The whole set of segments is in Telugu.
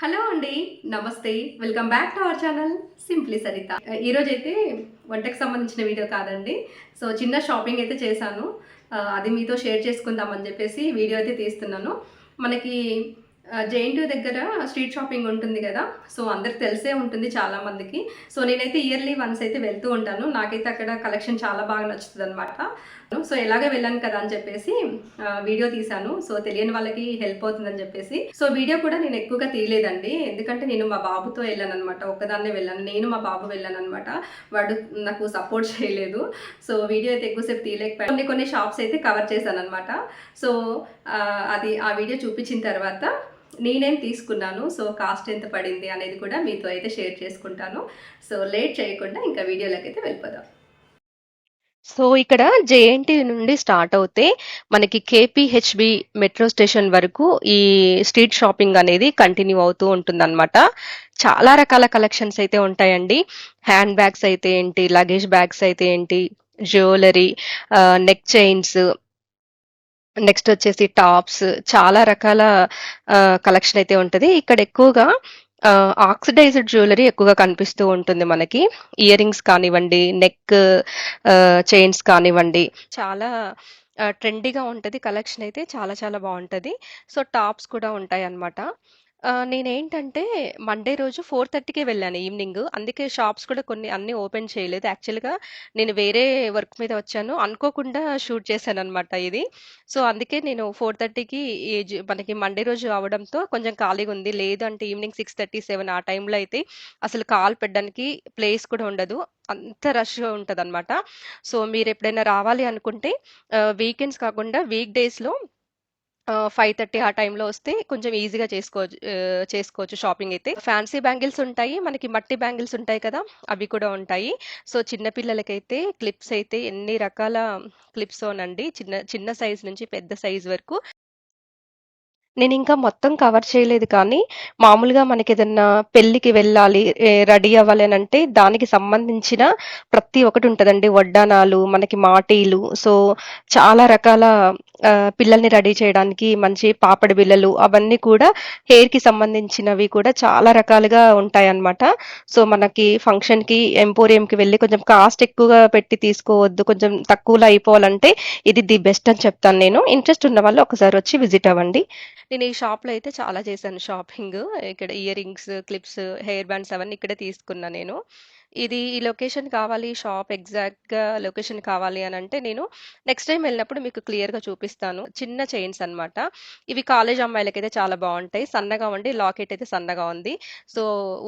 హలో అండి నమస్తే. Welcome back to our channel simply Saritha ఈరోజు అయితే వంటకు సంబంధించిన వీడియో కాదండి. సో చిన్న షాపింగ్ అయితే చేశాను. Uh, అది మీతో షేర్ చేసుకుందామని చెప్పేసి వీడియో అయితే తీస్తున్నాను. మనకి uh, జేఎన్టీ దగ్గర స్ట్రీట్ షాపింగ్ ఉంటుంది కదా. సో అందరికి తెలిసే ఉంటుంది చాలామందికి. సో నేనైతే ఇయర్లీ వన్స్ అయితే వెళ్తూ ఉంటాను. నాకైతే అక్కడ కలెక్షన్ చాలా బాగా నచ్చుతుంది అనమాట సో ఎలాగే వెళ్ళాను కదా అని చెప్పేసి వీడియో తీశాను. సో తెలియని వాళ్ళకి హెల్ప్ అవుతుందని చెప్పేసి. సో వీడియో కూడా నేను ఎక్కువగా తీయలేదండి. ఎందుకంటే నేను మా బాబుతో వెళ్ళాను అనమాట ఒక్కదాన్నే వెళ్ళాను. నేను మా బాబు వెళ్ళాను అనమాట వాడు నాకు సపోర్ట్ చేయలేదు. సో వీడియో అయితే ఎక్కువసేపు తీయలేకపోయాను. కొన్ని కొన్ని షాప్స్ అయితే కవర్ చేశాను అనమాట సో అది ఆ వీడియో చూపించిన తర్వాత నేనేం తీసుకున్నాను? సో కాస్ట్ ఎంత పడింది అనేది కూడా మీతో అయితే షేర్ చేసుకుంటాను. సో లేట్ చేయకుండా ఇంకా వీడియోలోకి అయితే వెళ్ళిపోదాం. సో ఇక్కడ జేఎన్టీ నుండి స్టార్ట్ అవుతే మనకి కేపీహెచ్బి మెట్రో స్టేషన్ వరకు ఈ స్ట్రీట్ షాపింగ్ అనేది కంటిన్యూ అవుతూ ఉంటుందన్నమాట. చాలా రకాల కలెక్షన్స్ అయితే ఉంటాయండి. హ్యాండ్ బ్యాగ్స్ అయితే ఏంటి లగేజ్ బ్యాగ్స్ అయితే ఏంటి జ్యువెలరీ నెక్ చైన్స్ నెక్స్ట్ వచ్చేసి టాప్స్ చాలా రకాల కలెక్షన్ అయితే ఉంటుంది. ఇక్కడ ఎక్కువగా ఆక్సిడైజ్డ్ జ్యువెలరీ ఎక్కువగా కనిపిస్తూ ఉంటుంది మనకి. ఇయర్ రింగ్స్ కానివ్వండి నెక్ చైన్స్ కానివ్వండి. చాలా ట్రెండీగా ఉంటుంది. కలెక్షన్ అయితే చాలా చాలా బాగుంటుంది. సో టాప్స్ కూడా ఉంటాయి అన్నమాట నేనేంటంటే మండే రోజు ఫోర్ థర్టీకే వెళ్ళాను ఈవినింగ్. అందుకే షాప్స్ కూడా కొన్ని అన్ని ఓపెన్ చేయలేదు. యాక్చువల్గా నేను వేరే వర్క్ మీద వచ్చాను. అనుకోకుండా షూట్ చేశాను అనమాట ఇది. సో అందుకే నేను ఫోర్ థర్టీకి మనకి మండే రోజు అవడంతో కొంచెం ఖాళీగా ఉంది. లేదు అంటే ఈవినింగ్ సిక్స్ థర్టీ సెవెన్ ఆ టైంలో అయితే అసలు కాల్ పెట్టడానికి ప్లేస్ కూడా ఉండదు. అంత రష్గా ఉంటుంది అనమాట సో మీరు ఎప్పుడైనా రావాలి అనుకుంటే వీకెండ్స్ కాకుండా వీక్ డేస్లో ఫైవ్ థర్టీ ఆ టైంలో వస్తే కొంచెం ఈజీగా చేసుకోవచ్చు చేసుకోవచ్చు షాపింగ్ అయితే. ఫ్యాన్సీ బ్యాంగిల్స్ ఉంటాయి మనకి మట్టి బ్యాంగిల్స్ ఉంటాయి కదా అవి కూడా ఉంటాయి. సో చిన్నపిల్లలకైతే క్లిప్స్ అయితే ఎన్ని రకాల క్లిప్స్ ఓనండి చిన్న చిన్న సైజ్ నుంచి పెద్ద సైజ్ వరకు. నేను ఇంకా మొత్తం కవర్ చేయలేదు కానీ మామూలుగా మనకి ఏదన్నా పెళ్ళికి వెళ్ళాలి రెడీ అవ్వాలి అని అంటే దానికి సంబంధించిన ప్రతి ఒక్కటి ఉంటుందండి. వడ్డానాలు మనకి మాటీలు. సో చాలా రకాల పిల్లల్ని రెడీ చేయడానికి మంచి పాపడి బిళ్ళలు అవన్నీ కూడా హెయిర్కి సంబంధించినవి కూడా చాలా రకాలుగా ఉంటాయి అన్నమాట సో మనకి ఫంక్షన్కి ఎంపోరియం కి వెళ్ళి కొంచెం కాస్ట్ ఎక్కువగా పెట్టి తీసుకోవద్దు కొంచెం తక్కువలో అయిపోవాలంటే ఇది ది బెస్ట్ అని చెప్తాను నేను. ఇంట్రెస్ట్ ఉన్న వాళ్ళు ఒకసారి వచ్చి విజిట్ అవ్వండి. నేను ఈ షాప్లో అయితే చాలా చేశాను షాపింగ్. ఇక్కడ ear rings clips hair bands అవన్నీ ఇక్కడే తీసుకున్నా నేను. ఇది ఈ లొకేషన్ కావాలి షాప్ ఎగ్జాక్ట్గా లొకేషన్ కావాలి అని అంటే నేను నెక్స్ట్ టైం వెళ్ళినప్పుడు మీకు క్లియర్గా చూపిస్తాను. చిన్న చైన్స్ అనమాట ఇవి కాలేజ్ అమ్మాయిలకి అయితే చాలా బాగుంటాయి. సన్నగా ఉండి లాకెట్ అయితే సన్నగా ఉంది. సో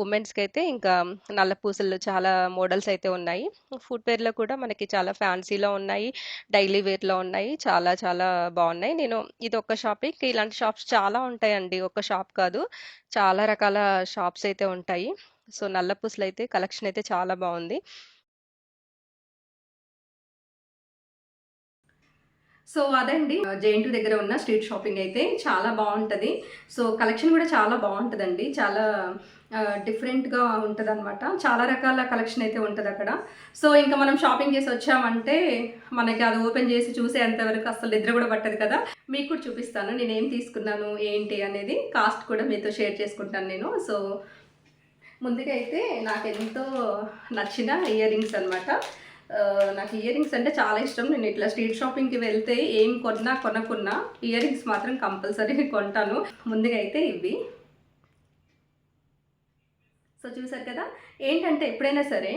ఉమెన్స్కి అయితే ఇంకా నల్ల పూసలు చాలా మోడల్స్ అయితే ఉన్నాయి. ఫుట్వేర్లో కూడా మనకి చాలా ఫ్యాన్సీలో ఉన్నాయి. డైలీ వేర్లో ఉన్నాయి. చాలా చాలా బాగున్నాయి. నేను ఇది ఒక షాప్. ఇలాంటి షాప్స్ చాలా ఉంటాయండి. ఒక షాప్ కాదు. చాలా రకాల షాప్స్ అయితే ఉంటాయి. సో నల్ల పూసలు అయితే కలెక్షన్ అయితే చాలా బాగుంది సో అదండి. జేఎన్టీ దగ్గర ఉన్న స్ట్రీట్ షాపింగ్ అయితే చాలా బాగుంటుంది సో కలెక్షన్ కూడా చాలా బాగుంటుందండి చాలా డిఫరెంట్గా ఉంటుంది అనమాట చాలా రకాల కలెక్షన్ అయితే ఉంటుంది అక్కడ సో ఇంకా మనం షాపింగ్ చేసి వచ్చామంటే మనకి అది ఓపెన్ చేసి చూసేంతవరకు అసలు నిద్ర కూడా పట్టదు కదా. మీకు కూడా చూపిస్తాను. నేను ఏం తీసుకున్నాను ఏంటి అనేది కాస్ట్ కూడా మీతో షేర్ చేసుకుంటాను నేను. సో ముందుగా అయితే నాకు ఎంతో నచ్చిన ఇయర్ రింగ్స్ అనమాట నాకు ఇయర్ రింగ్స్ అంటే చాలా ఇష్టం. నేను ఇట్లా స్ట్రీట్ షాపింగ్కి వెళ్తే ఏం కొన్నా కొనకున్నా ఇయర్ రింగ్స్ మాత్రం కంపల్సరీ కొంటాను. ముందుగా అయితే ఇవి. సో చూసారు కదా? ఏంటంటే ఎప్పుడైనా సరే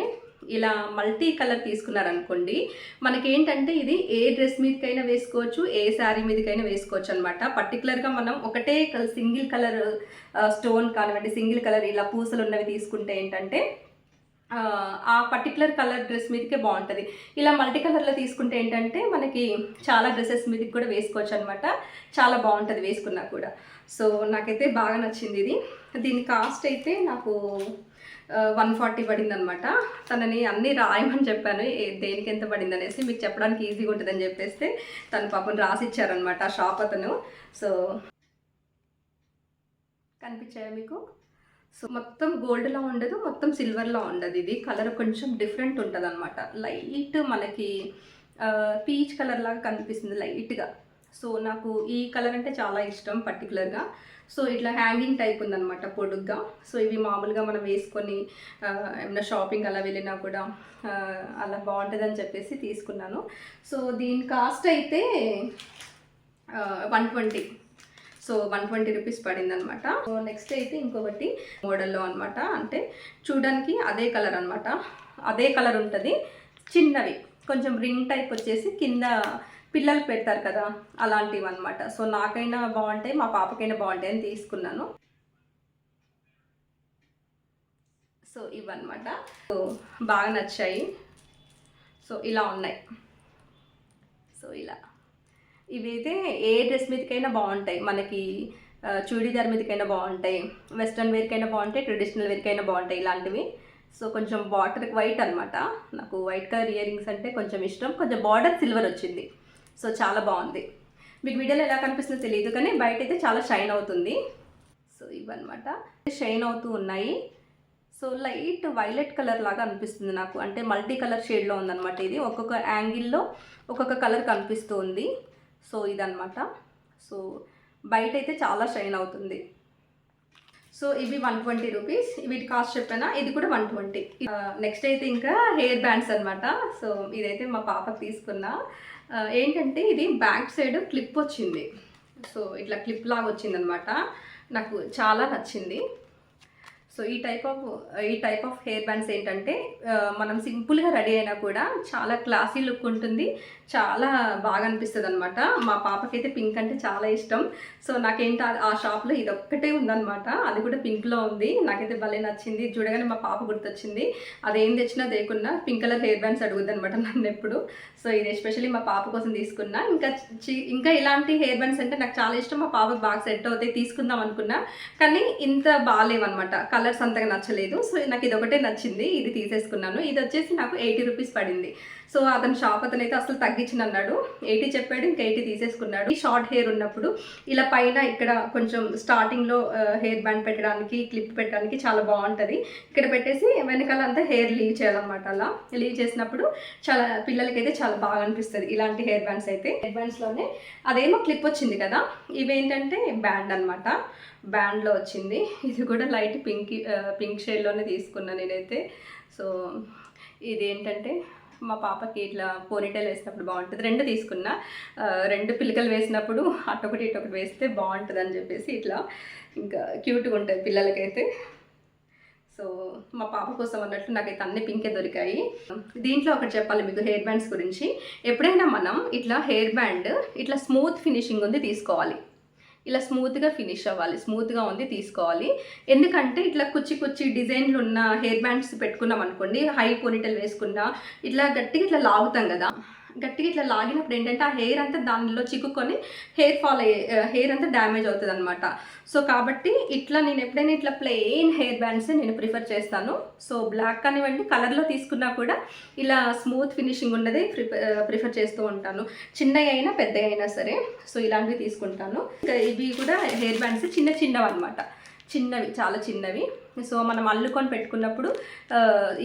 ఇలా మల్టీ కలర్ తీసుకున్నారనుకోండి మనకి ఏంటంటే ఇది ఏ డ్రెస్ మీదకైనా వేసుకోవచ్చు ఏ శారీ మీదకైనా వేసుకోవచ్చు అనమాట పర్టికులర్గా మనం ఒకటే సింగిల్ కలర్ స్టోన్ కానివ్వండి సింగిల్ కలర్ ఇలా పూసలు ఉన్నవి తీసుకుంటే ఏంటంటే ఆ, ఆ పర్టికులర్ కలర్ డ్రెస్ మీదకే బాగుంటుంది. ఇలా మల్టీ కలర్లో తీసుకుంటే ఏంటంటే మనకి చాలా డ్రెస్సెస్ మీదకి కూడా వేసుకోవచ్చు అనమాట చాలా బాగుంటుంది వేసుకున్నా కూడా. సో నాకైతే బాగా నచ్చింది ఇది. దీని కాస్ట్ అయితే నాకు వన్ ఫార్టీ పడింది అనమాట తనని అన్నీ రాయమని చెప్పాను. దేనికి ఎంత పడింది అనేసి మీకు చెప్పడానికి ఈజీగా ఉంటుందని చెప్పేస్తే తను పాపం రాసి ఇచ్చారనమాట ఆ షాప్ అతను. సో కనిపించాయా మీకు? సో మొత్తం గోల్డ్లో ఉండదు మొత్తం సిల్వర్లో ఉండదు ఇది. కలర్ కొంచెం డిఫరెంట్ ఉంటుంది అనమాట లైట్ మనకి పీచ్ కలర్ లాగా కనిపిస్తుంది లైట్గా సో నాకు ఈ కలర్ అంటే చాలా ఇష్టం పర్టికులర్గా సో ఇట్లా హ్యాంగింగ్ టైప్ ఉందన్నమాట పొడుగ్గా. సో ఇవి మామూలుగా మనం వేసుకొని ఏమైనా షాపింగ్ అలా వెళ్ళినా కూడా అలా బాగుంటుందని చెప్పేసి తీసుకున్నాను. సో దీని కాస్ట్ అయితే one twenty so one twenty rupees పడింది అనమాట సో నెక్స్ట్ అయితే ఇంకొకటి మోడల్లో అనమాట అంటే చూడడానికి అదే కలర్ అనమాట అదే కలర్ ఉంటుంది. చిన్నవి. కొంచెం రింగ్ టైప్ వచ్చేసి కింద పిల్లలు పెడతారు కదా అలాంటివి అనమాట సో నాకైనా బాగుంటాయి మా పాపకైనా బాగుంటాయి అని తీసుకున్నాను. సో ఇవన్నమాట. సో బాగా నచ్చాయి. సో ఇలా ఉన్నాయి. సో ఇలా. ఇవైతే ఏ డ్రెస్ మీదకైనా బాగుంటాయి. మనకి చూడీదార్ మీదకైనా బాగుంటాయి. వెస్ట్రన్ వేర్కైనా బాగుంటాయి ట్రెడిషనల్ వేర్కైనా బాగుంటాయి ఇలాంటివి. సో కొంచెం వాటర్ వైట్ అనమాట నాకు వైట్ కలర్ ఇయర్ రింగ్స్ అంటే కొంచెం ఇష్టం. కొంచెం బార్డర్ సిల్వర్ వచ్చింది. సో చాలా బాగుంది. మీకు వీడియోలో ఎలా కనిపిస్తుందో తెలియదు కానీ బయట అయితే చాలా షైన్ అవుతుంది. సో ఇవన్నమాట. షైన్ అవుతూ ఉన్నాయి. సో లైట్ వైలెట్ కలర్ లాగా అనిపిస్తుంది నాకు. అంటే మల్టీ కలర్ షేడ్లో ఉందన్నమాట ఇది. ఒక్కొక్క యాంగిల్లో ఒక్కొక్క కలర్ కనిపిస్తుంది. సో ఇదనమాట సో బయట అయితే చాలా షైన్ అవుతుంది. సో ఇవి వన్ ట్వంటీ రూపీస్. వీటి కాస్ట్ చెప్పానా? ఇది కూడా వన్ ట్వంటీ. నెక్స్ట్ అయితే ఇంకా హెయిర్ బ్యాండ్స్ అనమాట సో ఇదైతే మా పాపకు తీసుకున్నా. ఏంటంటే ఇది బ్యాక్ సైడ్ క్లిప్ వచ్చింది. సో ఇట్లా క్లిప్ లాగా వచ్చిందనమాట. నాకు చాలా నచ్చింది. సో ఈ టైప్ ఆఫ్ ఈ టైప్ ఆఫ్ హెయిర్ బ్యాండ్స్ ఏంటంటే మనం సింపుల్గా రెడీ అయినా కూడా చాలా క్లాసీ లుక్ ఉంటుంది. చాలా బాగా అనిపిస్తుంది అనమాట మా పాపకైతే పింక్ అంటే చాలా ఇష్టం. సో నాకేంటి ఆ- షాప్లో ఇది ఒక్కటే ఉందనమాట అది కూడా పింక్లో ఉంది. నాకైతే భలే నచ్చింది. చూడగానే మా పాప గుర్తొచ్చింది. అదేం తెచ్చినా దేకున్నా పింక్ కలర్ హెయిర్ బ్యాండ్స్ అడుగుద్ది అనమాట నన్ను ఎప్పుడు. సో ఇది ఎస్పెషల్లీ మా పాప కోసం తీసుకున్నా. ఇంకా చి- ఇంకా ఇలాంటి హెయిర్ బ్యాండ్స్ అంటే నాకు చాలా ఇష్టం. మా పాపకు బాగా సెట్ అవుతాయి తీసుకుందాం అనుకున్నా. కానీ ఇంత బాగాలేవన్నమాట కలర్స్ అంతగా నచ్చలేదు. సో నాకు ఇది ఒకటే నచ్చింది. ఇది తీసేసుకున్నాను. ఇది వచ్చేసి నాకు ఎయిటీ రూపీస్ పడింది. సో అతని షాప్ అతను అయితే అసలు తగ్గించిన అన్నాడు ఎయిటీ చెప్పాడు ఇంకా ఎయిటీ తీసేసుకున్నాడు. ఈ షార్ట్ హెయిర్ ఉన్నప్పుడు ఇలా పైన ఇక్కడ కొంచెం స్టార్టింగ్లో హెయిర్ బ్యాండ్ పెట్టడానికి క్లిప్ పెట్టడానికి చాలా బాగుంటుంది. ఇక్కడ పెట్టేసి వెనకాల అంతా హెయిర్ లీవ్ చేయాలన్నమాట అలా. లీవ్ చేసినప్పుడు చాలా పిల్లలకైతే చాలా బాగా అనిపిస్తుంది ఇలాంటి హెయిర్ బ్యాండ్స్ అయితే. హెయిర్ బ్యాండ్స్లోనే అదేమో క్లిప్ వచ్చింది కదా ఇవేంటంటే బ్యాండ్ అనమాట బ్యాండ్లో వచ్చింది. ఇది కూడా లైట్ పింక్ పింక్ షేడ్లోనే తీసుకున్నాను నేనైతే. సో ఇది ఏంటంటే మా పాపకి ఇట్లా పోనీటైల్ వేసినప్పుడు బాగుంటుంది. రెండు తీసుకున్నా. రెండు పిల్లకలు వేసినప్పుడు అటొకటి ఇటొకటి వేస్తే బాగుంటుంది అని చెప్పేసి ఇట్లా ఇంకా క్యూట్గా ఉంటుంది పిల్లలకైతే. సో మా పాప కోసం అన్నట్లు నాకైతే అన్ని పింకే దొరికాయి. దీంట్లో ఒకటి చెప్పాలి మీకు హెయిర్ బ్యాండ్స్ గురించి. ఎప్పుడైనా మనం ఇట్లా హెయిర్ బ్యాండ్ ఇట్లా స్మూత్ ఫినిషింగ్ ఉంది తీసుకోవాలి. ఇలా స్మూత్గా ఫినిష్ అవ్వాలి స్మూత్గా ఉంది తీసుకోవాలి. ఎందుకంటే ఇట్లా కుచ్చి కుచ్చి డిజైన్లు ఉన్న హెయిర్ బ్యాండ్స్ పెట్టుకున్నాం అనుకోండి హై పోనీటెల్ వేసుకున్నా ఇట్లా గట్టిగా ఇట్లా లాగుతాం కదా. గట్టిగా ఇట్లా లాగినప్పుడు ఏంటంటే ఆ హెయిర్ అంతా దానిలో చిక్కుకొని హెయిర్ ఫాల్ అయ్యే హెయిర్ అంతా డ్యామేజ్ అవుతుంది అనమాట సో కాబట్టి ఇట్లా నేను ఎప్పుడైనా ఇట్లా ప్లెయిన్ హెయిర్ బ్యాండ్సే నేను ప్రిఫర్ చేస్తాను. సో బ్లాక్ కానివ్వండి కలర్లో తీసుకున్నా కూడా ఇలా స్మూత్ ఫినిషింగ్ ఉన్నది ప్రిఫర్ చేస్తూ ఉంటాను. చిన్నవి అయినా పెద్దవి అయినా సరే సో ఇలాంటివి తీసుకుంటాను. ఇవి కూడా హెయిర్ బ్యాండ్స్ చిన్న చిన్నవి అనమాట చిన్నవి చాలా చిన్నవి. సో మనం అల్లుకొని పెట్టుకున్నప్పుడు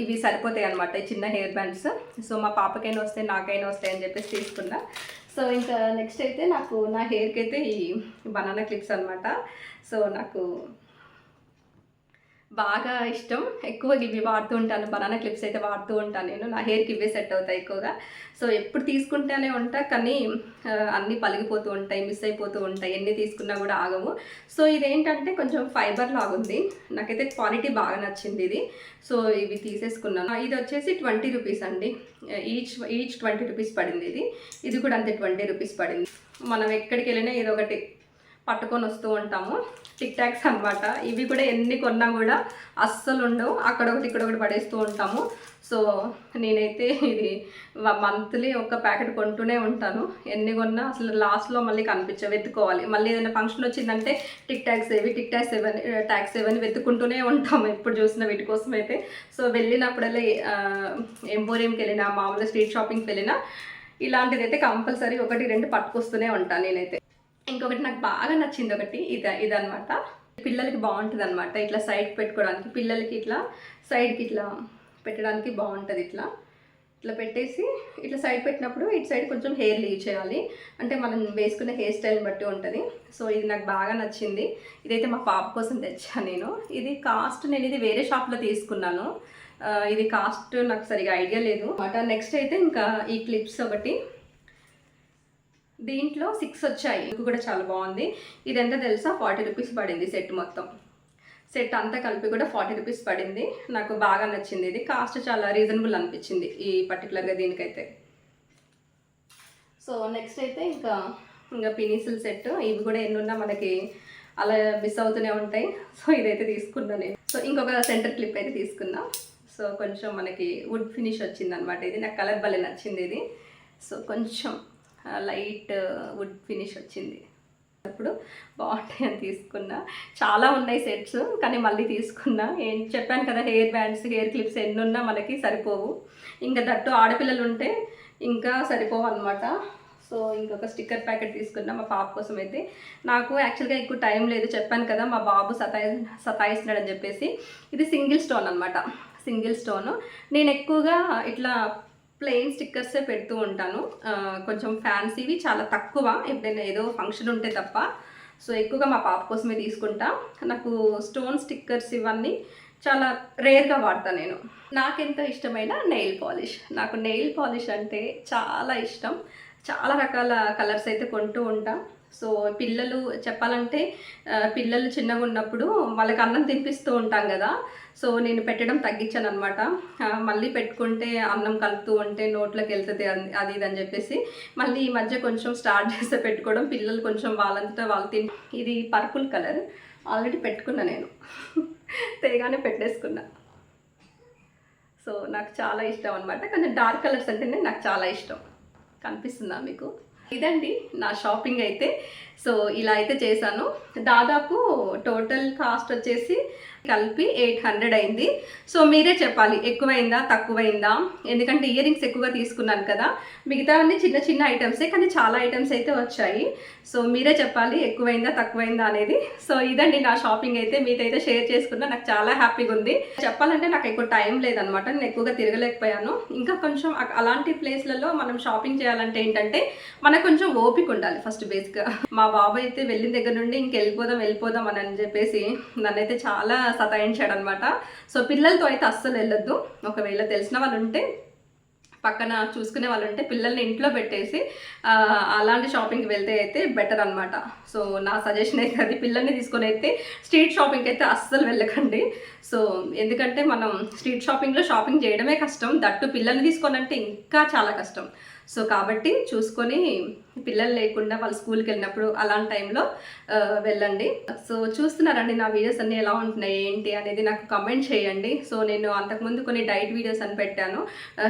ఇవి సరిపోతాయి అనమాట ఈ చిన్న హెయిర్ బ్యాండ్స్. సో మా పాపకైనా వస్తాయి నాకైనా వస్తాయి అని చెప్పేసి తీసుకున్నా. సో ఇంకా నెక్స్ట్ అయితే నాకు నా హెయిర్కి అయితే ఈ బనానా క్లిప్స్ అనమాట సో నాకు బాగా ఇష్టం. ఎక్కువ ఇవి వాడుతూ ఉంటాను. బనానా క్లిప్స్ అయితే వాడుతూ ఉంటాను నేను. నా హెయిర్కి ఇవే సెట్ అవుతాయి ఎక్కువగా. సో ఎప్పుడు తీసుకుంటానే ఉంటా కానీ అన్నీ పలిగిపోతూ ఉంటాయి మిస్ అయిపోతూ ఉంటాయి. ఎన్ని తీసుకున్నా కూడా ఆగవు. సో ఇదేంటంటే కొంచెం ఫైబర్ లాగుంది. నాకైతే క్వాలిటీ బాగా నచ్చింది ఇది. సో ఇవి తీసేసుకున్నాను. ఇది వచ్చేసి ట్వంటీ రూపీస్ అండి. ఈచ్ ఈచ్ ట్వంటీ రూపీస్ పడింది ఇది. ఇది కూడా అంతే ట్వంటీ రూపీస్ పడింది. మనం ఎక్కడికి వెళ్ళినా ఏదో ఒకటి పట్టుకొని వస్తూ ఉంటాము. టిక్ టాక్స్ అనమాట ఇవి కూడా ఎన్ని కొన్నా కూడా అస్సలు ఉండవు. అక్కడ ఒకటి ఇక్కడ ఒకటి పడేస్తూ ఉంటాము. సో నేనైతే ఇది మంత్లీ ఒక ప్యాకెట్ కొంటూనే ఉంటాను. ఎన్ని కొన్నా అసలు లాస్ట్లో మళ్ళీ కనిపించవు. వెతుకోవాలి మళ్ళీ ఏదైనా ఫంక్షన్ వచ్చిందంటే టిక్ టాక్స్ ఏవి టిక్ టాక్స్ ఏవని ట్యాక్స్ ఏవని వెతుక్కుంటూనే ఉంటాము. ఎప్పుడు చూసిన వీటి కోసం అయితే సో వెళ్ళినప్పుడల్లా ఎంపోరియంకి వెళ్ళినా మామూలుగా స్ట్రీట్ షాపింగ్కి వెళ్ళినా ఇలాంటిది అయితే కంపల్సరీ ఒకటి రెండు పట్టుకొస్తూనే ఉంటాను నేనైతే. ఇంకొకటి నాకు బాగా నచ్చింది ఒకటి ఇది ఇదనమాట పిల్లలకి బాగుంటుంది అనమాట ఇట్లా సైడ్ పెట్టుకోవడానికి పిల్లలకి ఇట్లా సైడ్కి ఇట్లా పెట్టడానికి బాగుంటుంది ఇట్లా. ఇట్లా పెట్టేసి ఇట్లా సైడ్ పెట్టినప్పుడు ఇటు సైడ్ కొంచెం హెయిర్ లీవ్ చేయాలి. అంటే మనం వేసుకునే హెయిర్ స్టైల్ని బట్టి ఉంటుంది. సో ఇది నాకు బాగా నచ్చింది. ఇదైతే మా పాప కోసం తెచ్చాను నేను. ఇది కాస్ట్ నేను ఇది వేరే షాప్లో తీసుకున్నాను. ఇది కాస్ట్ నాకు సరిగా ఐడియా లేదు. బట్ నెక్స్ట్ అయితే ఇంకా ఈ క్లిప్స్ ఒకటి. దీంట్లో సిక్స్ వచ్చాయి. ఇది కూడా చాలా బాగుంది. ఇది ఎంత తెలుసా? ఫార్టీ రూపీస్ పడింది సెట్ మొత్తం. సెట్ అంతా కలిపి కూడా ఫార్టీ రూపీస్ పడింది. నాకు బాగా నచ్చింది ఇది. కాస్ట్ చాలా రీజనబుల్ అనిపించింది ఈ పర్టికులర్గా దీనికైతే. సో నెక్స్ట్ అయితే ఇంకా ఇంకా పినిసిల్ సెట్ ఇవి కూడా ఎన్నున్నా మనకి అలా మిస్ అవుతూనే ఉంటాయి. సో ఇదైతే తీసుకున్నా నేను. సో ఇంకొక సెంటర్ క్లిప్ అయితే తీసుకున్నా సో కొంచెం మనకి వుడ్ ఫినిష్ వచ్చింది అనమాట ఇది. నాకు కలర్ భలే నచ్చింది ఇది. సో కొంచెం లైట్ వుడ్ ఫినిష్ వచ్చింది. అప్పుడు బాగుంటాయి అని తీసుకున్నా. చాలా ఉన్నాయి సెట్స్ కానీ మళ్ళీ తీసుకున్నా. ఏం చెప్పాను కదా హెయిర్ బ్యాండ్స్ హెయిర్ క్లిప్స్ ఎన్ని ఉన్నా మనకి సరిపోవు. ఇంకా దట్టు ఆడపిల్లలు ఉంటే ఇంకా సరిపోవు అనమాట సో ఇంకొక స్టిక్కర్ ప్యాకెట్ తీసుకున్నా మా పాప కోసం అయితే. నాకు యాక్చువల్గా ఎక్కువ టైం లేదు. చెప్పాను కదా మా బాబు సతాయి సతాయిస్తున్నాడని చెప్పేసి. ఇది సింగిల్ స్టోన్ అనమాట సింగిల్ స్టోను. నేను ఎక్కువగా ఇట్లా ప్లెయిన్ స్టిక్కర్సే పెడుతూ ఉంటాను. కొంచెం ఫ్యాన్సీవి చాలా తక్కువ. ఎప్పుడైనా ఏదో ఫంక్షన్ ఉంటే తప్ప. సో ఎక్కువగా మా పాప కోసమే తీసుకుంటా. నాకు స్టోన్ స్టిక్కర్స్ ఇవన్నీ చాలా రేర్గా వాడతాను నేను. నాకెంతో ఇష్టమైన నెయిల్ పాలిష్. నాకు నెయిల్ పాలిష్ అంటే చాలా ఇష్టం. చాలా రకాల కలర్స్ అయితే కొంటూ ఉంటాను సో పిల్లలు చెప్పాలంటే పిల్లలు చిన్నగా ఉన్నప్పుడు వాళ్ళకి అన్నం తినిపిస్తూ ఉంటాం కదా. సో నేను పెట్టడం తగ్గించాను అనమాట మళ్ళీ పెట్టుకుంటే అన్నం కలుపుతూ ఉంటే నోట్లోకి వెళ్తుంది అది- అది ఇది అని చెప్పేసి మళ్ళీ ఈ మధ్య కొంచెం స్టార్ట్ చేస్తే పెట్టుకోవడం పిల్లలు కొంచెం వాళ్ళంతటా వాళ్ళు తిని ఇది పర్పుల్ కలర్. ఆల్రెడీ పెట్టుకున్నా నేను. తేగానే పెట్టేసుకున్నా. సో నాకు చాలా ఇష్టం అనమాట కొంచెం డార్క్ కలర్స్ అంటేనే నాకు చాలా ఇష్టం. కనిపిస్తుందా మీకు? ఇదండి నా షాపింగ్ అయితే. సో ఇలా అయితే చేశాను. దాదాపు టోటల్ కాస్ట్ వచ్చేసి కలిపి ఎయిట్ హండ్రెడ్ అయింది. సో మీరే చెప్పాలి ఎక్కువైందా తక్కువైందా? ఎందుకంటే ఇయర్ రింగ్స్ ఎక్కువగా తీసుకున్నాను కదా. మిగతా అన్ని చిన్న చిన్న ఐటమ్సే కానీ చాలా ఐటమ్స్ అయితే వచ్చాయి. సో మీరే చెప్పాలి ఎక్కువైందా తక్కువైందా అనేది. సో ఇదండి నా షాపింగ్ అయితే మీతైతే షేర్ చేసుకున్నా. నాకు చాలా హ్యాపీగా ఉంది. చెప్పాలంటే నాకు ఎక్కువ టైం లేదనమాట నేను ఎక్కువగా తిరగలేకపోయాను. ఇంకా కొంచెం అలాంటి ప్లేస్లలో మనం షాపింగ్ చేయాలంటే ఏంటంటే మనకు కొంచెం ఓపిక ఉండాలి ఫస్ట్ బేసిక్గా. మా బాబాయ్ అయితే వెళ్ళిన దగ్గర నుండి ఇంక వెళ్ళిపోదాం వెళ్ళిపోదాం అని అని చెప్పేసి నన్నైతే చాలా సతాయించాడు అనమాట సో పిల్లలతో అయితే అస్సలు వెళ్ళొద్దు. ఒకవేళ తెలిసిన వాళ్ళు ఉంటే పక్కన చూసుకునే వాళ్ళు ఉంటే పిల్లల్ని ఇంట్లో పెట్టేసి అలాంటి షాపింగ్కి వెళ్తే అయితే బెటర్ అనమాట. సో నా సజెషన్ అయితే అది. పిల్లల్ని తీసుకొని అయితే స్ట్రీట్ షాపింగ్కి అయితే అస్సలు వెళ్ళకండి. సో ఎందుకంటే మనం స్ట్రీట్ షాపింగ్లో షాపింగ్ చేయడమే కష్టం. దట్టు పిల్లల్ని తీసుకొని అంటే ఇంకా చాలా కష్టం. సో కాబట్టి చూసుకొని పిల్లలు లేకుండా వాళ్ళు స్కూల్కి వెళ్ళినప్పుడు అలాంటి టైంలో వెళ్ళండి. సో చూస్తున్నారండి నా వీడియోస్ అన్నీ ఎలా ఉంటున్నాయి ఏంటి అనేది నాకు కమెంట్ చేయండి. సో నేను అంతకుముందు కొన్ని డైట్ వీడియోస్ అని పెట్టాను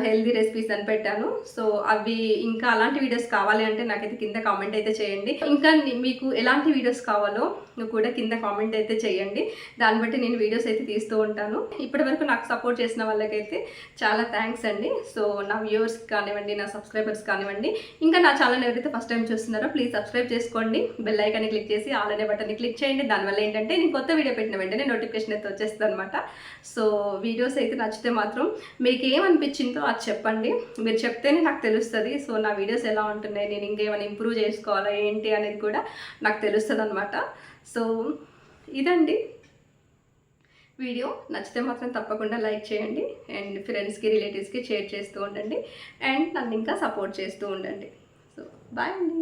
హెల్దీ రెసిపీస్ అని పెట్టాను. సో అవి ఇంకా అలాంటి వీడియోస్ కావాలి అంటే నాకైతే కింద కామెంట్ అయితే చేయండి. ఇంకా మీకు ఎలాంటి వీడియోస్ కావాలో కూడా కింద కామెంట్ అయితే చేయండి. దాన్ని బట్టి నేను వీడియోస్ అయితే తీస్తూ ఉంటాను. ఇప్పటి వరకు నాకు సపోర్ట్ చేసిన వాళ్ళకైతే చాలా థ్యాంక్స్ అండి. సో నా వ్యూవర్స్ కానివ్వండి నా సబ్స్క్రైబర్స్ కానివ్వండి ఇంకా నా ఛానల్ ఎవరైతే ఫస్ట్ టైం చూస్తున్నారో ప్లీజ్ సబ్స్క్రైబ్ చేసుకోండి. బెల్ ఐకాన్ని క్లిక్ చేసి ఆల్ అనే బటన్ని క్లిక్ చేయండి. దానివల్ల ఏంటంటే నేను కొత్త వీడియో పెట్టిన వెంటనే నోటిఫికేషన్ అయితే వచ్చేస్తుంది అనమాట సో వీడియోస్ అయితే నచ్చితే మాత్రం మీకు ఏమనిపించిందో అది చెప్పండి. మీరు చెప్తేనే నాకు తెలుస్తుంది. సో నా వీడియోస్ ఎలా ఉంటున్నాయి? నేను ఇంకేమైనా ఇంప్రూవ్ చేసుకోవాలా? ఏంటి అనేది కూడా నాకు తెలుస్తుంది అనమాట సో ఇదండి. వీడియో నచ్చితే మాత్రం తప్పకుండా లైక్ చేయండి. అండ్ ఫ్రెండ్స్కి రిలేటివ్స్కి షేర్ చేస్తూ ఉండండి. అండ్ నన్ను ఇంకా సపోర్ట్ చేస్తూ ఉండండి. సో బాయ్ అండి